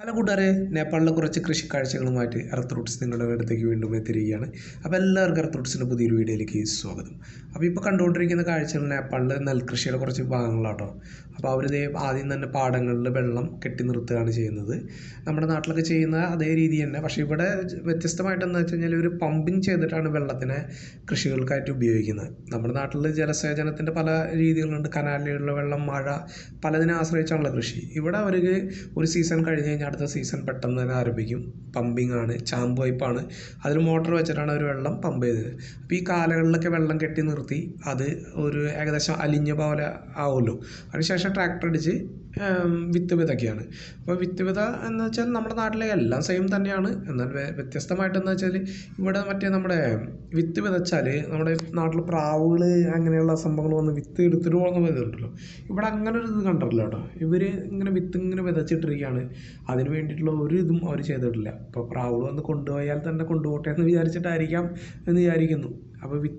Hello കൂട്ടുകാരെ നേപ്പാളിലെ കുറച്ച് കൃഷി കാഴ്ചകളുമായിട്ട് എർത്ത് റൂട്ട്സ് നിങ്ങളുടെ അടുത്തേക്ക് വീണ്ടും എത്തിയിരിക്കുകയാണ്. അപ്പോൾ എല്ലാവർക്കും എർത്ത് റൂട്ട്സിന്റെ പുതിയൊരു വീഡിയോയിലേക്ക് സ്വാഗതം. അപ്പോൾ ഇപ്പോൾ കണ്ടുകൊണ്ടിരിക്കുന്ന കാഴ്ചകൾ നേപ്പാളിലെ നെൽകൃഷിയുടെ കുറച്ച് ഭാഗങ്ങളാട്ടോ. അപ്പോൾ അവർ ആദ്യം തന്നെ പാടങ്ങളിൽ വെള്ളം കെട്ടി നിർത്തുകയാണ് ചെയ്യുന്നത്. നമ്മുടെ നാട്ടിലൊക്കെ ചെയ്യുന്ന അതേ രീതി തന്നെ. പക്ഷേ ഇവിടെ വ്യത്യസ്തമായിട്ടെന്ന് വെച്ച് കഴിഞ്ഞാൽ ഒരു പമ്പിങ് ചെയ്തിട്ടാണ് വെള്ളത്തിനെ കൃഷികൾക്കായിട്ട് ഉപയോഗിക്കുന്നത്. നമ്മുടെ നാട്ടിൽ ജലസേചനത്തിന്റെ പല രീതികളുണ്ട്. കനാലിലുള്ള വെള്ളം മഴ പലതിനെ ആശ്രയിച്ചാണല്ലോ കൃഷി. ഇവിടെ അവർക്ക് ഒരു സീസൺ കഴിഞ്ഞ് കഴിഞ്ഞാൽ അടുത്ത സീസൺ പെട്ടെന്ന് തന്നെ ആരംഭിക്കും. പമ്പിങ് ആണ് ചാമ്പ് പൈപ്പാണ് അതിൽ മോട്ടോർ വെച്ചിട്ടാണ് അവർ വെള്ളം പമ്പ് ചെയ്തത്. അപ്പോൾ ഈ കാലങ്ങളിലൊക്കെ വെള്ളം കെട്ടി നിർത്തി അത് ഒരു ഏകദേശം അലിഞ്ഞ പോലെ ആവുമല്ലോ. അതിനുശേഷം ട്രാക്ടർ അടിച്ച് വിത്ത് വിതയ്ക്കുകയാണ്. അപ്പോൾ വിത്ത് വിത എന്ന് വെച്ചാൽ നമ്മുടെ നാട്ടിലെ എല്ലാം സെയിം തന്നെയാണ്. എന്നാൽ വ്യ- വ്യത്യസ്തമായിട്ടെന്ന് വെച്ചാൽ ഇവിടെ മറ്റേ നമ്മുടെ വിത്ത് വിതച്ചാൽ നമ്മുടെ നാട്ടിൽ പ്രാവുകൾ അങ്ങനെയുള്ള സംഭവങ്ങൾ വന്ന് വിത്ത് എടുത്തിട്ട് പോകുന്ന വിധമുണ്ടല്ലോ ഇവിടെ അങ്ങനെ ഒരു ഇത് കണ്ടിട്ടില്ല കേട്ടോ. ഇവർ ഇങ്ങനെ വിത്ത് ഇങ്ങനെ വിതച്ചിട്ടിരിക്കുകയാണ്. അതിന് വേണ്ടിയിട്ടുള്ള ഒരു ഇതും അവർ ചെയ്തിട്ടില്ല. ഇപ്പോൾ പ്രാവുകൾ വന്ന് കൊണ്ടുപോയാൽ തന്നെ കൊണ്ടുപോട്ടെ എന്ന് വിചാരിച്ചിട്ടായിരിക്കാം എന്ന് വിചാരിക്കുന്നു. അപ്പോൾ വിത്ത്